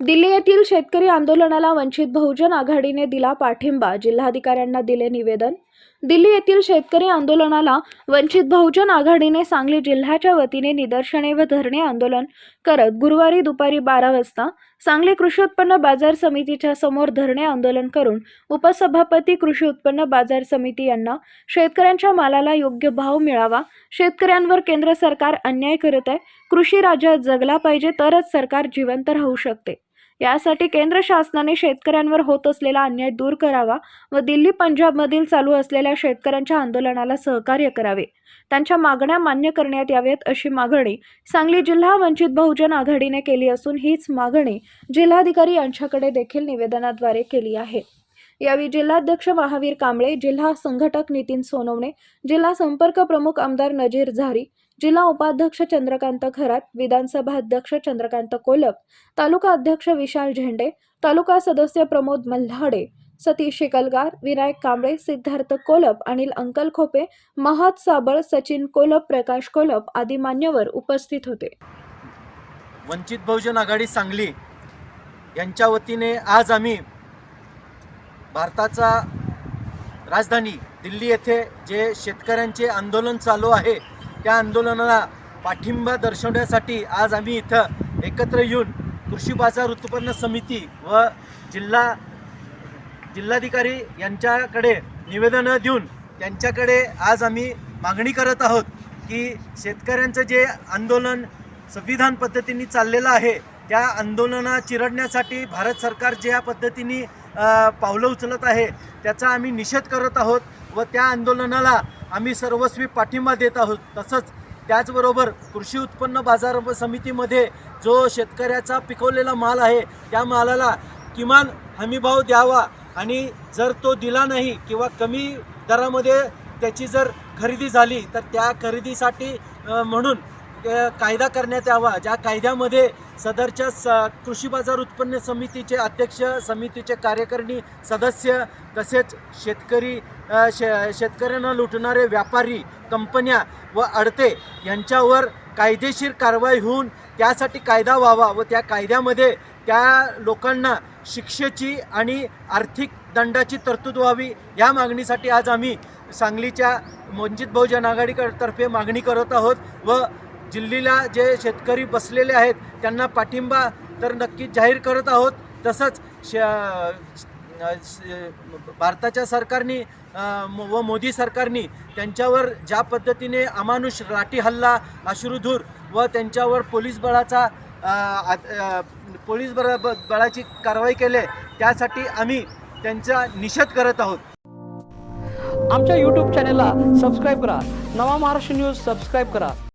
दिल्ली येथील शेतकरी आंदोलनाला वंचित बहुजन आघाडीने दिला पाठिंबा. जिल्हाधिकाऱ्यांना दिले निवेदन. दिल्ली येथील शेतकरी आंदोलनाला वंचित बहुजन आघाडीने सांगली जिल्ह्याच्या वतीने निदर्शने व धरणे आंदोलन करत गुरुवारी दुपारी बारा वाजता सांगली कृषी उत्पन्न बाजार समितीच्या समोर धरणे आंदोलन करून उपसभापती कृषी उत्पन्न बाजार समिती यांना शेतकऱ्यांच्या मालाला योग्य भाव मिळावा शेतकऱ्यांवर केंद्र सरकार अन्याय करत आहे कृषी राज्य जगला पाहिजे तरच सरकार जिवंत राहू शकते. यासाठी केंद्र शासनाने शेतकऱ्यांवर होत असलेला अन्याय दूर करावा व दिल्ली पंजाबमधील चालू असलेल्या शेतकऱ्यांच्या आंदोलनाला सहकार्य करावे. त्यांच्या मागण्या मान्य करण्यात याव्यात अशी मागणी सांगली जिल्हा वंचित बहुजन आघाडीने केली असून हीच मागणी जिल्हाधिकारी यांच्याकडे देखील निवेदनाद्वारे केली आहे. यावेळी जिल्हाध्यक्ष महावीर कांबळे जिल्हा संघटक नितीन सोनवणे जिल्हा संपर्क प्रमुख आमदार नजीर झारी जिल्हा उपाध्यक्ष चंद्रकांत खरात विधानसभा अध्यक्ष चंद्रकांत कोलप तालुका अध्यक्ष विशाल झेंडे तालुका सदस्य प्रमोद मल्हाडे सतीश शिकलगार विनायक कांबळे सिद्धार्थ कोलप अनिल अंकल खोपे महत साबळ सचिन कोलप प्रकाश कोलप आदी मान्यवर उपस्थित होते. वंचित बहुजन आघाडी सांगली यांच्या वतीने आज आम्ही भारताचा राजधानी दिल्ली येथे जे शेतकऱ्यांचे आंदोलन चालू आहे त्या आंदोलनाला पाठिंबा दर्शवण्यासाठी आज आम्ही इथं एकत्र येऊन कृषी बाजार उत्पन्न समिती व जिल्हा जिल्हाधिकारी यांच्याकडे निवेदनं देऊन त्यांच्याकडे आज आम्ही मागणी करत आहोत की शेतकऱ्यांचं जे आंदोलन संविधान पद्धतीने चाललेलं आहे त्या आंदोलना चिरडण्यासाठी भारत सरकार ज्या पद्धतीने पावलं उचलत आहे त्याचा आम्ही निषेध करत आहोत व त्या आंदोलनाला आम्ही सर्वस्वी पाठिंबा देत आहोत. तसंच त्याचबरोबर कृषी उत्पन्न बाजार समितीमध्ये जो शेतकऱ्याचा पिकवलेला माल आहे त्या मालाला किमान हमीभाव द्यावा आणि जर तो दिला नाही किंवा कमी दरामध्ये त्याची जर खरेदी झाली तर त्या खरेदीसाठी म्हणून कायदा करण्यात यावा ज्या कायद्यामध्ये सदरच्या स कृषी बाजार उत्पन्न समितीचे अध्यक्ष समितीचे कार्यकारिणी सदस्य तसेच शेतकरी शे शेतकऱ्यांना लुटणारे व्यापारी कंपन्या व अडते यांच्यावर कायदेशीर कारवाई होऊन त्यासाठी कायदा व्हावा व त्या कायद्यामध्ये त्या लोकांना शिक्षेची आणि आर्थिक दंडाची तरतूद व्हावी या मागणीसाठी आज आम्ही सांगलीच्या वंचित बहुजन आघाडीतर्फे मागणी करत आहोत व जिल्ह्याला जे शेतकरी बसलेले आहेत त्यांना पाठिंबा तर नक्कीच जाहीर करत आहोत. तसंच श भारताच्या सरकारने व मोदी सरकारने त्यांच्यावर ज्या पद्धतीने अमानुष लाठी हल्ला अश्रुधूर व त्यांच्यावर पोलीस बळाचा पोलीस बळ बळाची कारवाई केली त्यासाठी आम्ही त्यांचा निषेध करत आहोत. आमच्या यूट्यूब चॅनलला सबस्क्राईब करा. नवा महाराष्ट्र न्यूज सबस्क्राईब करा.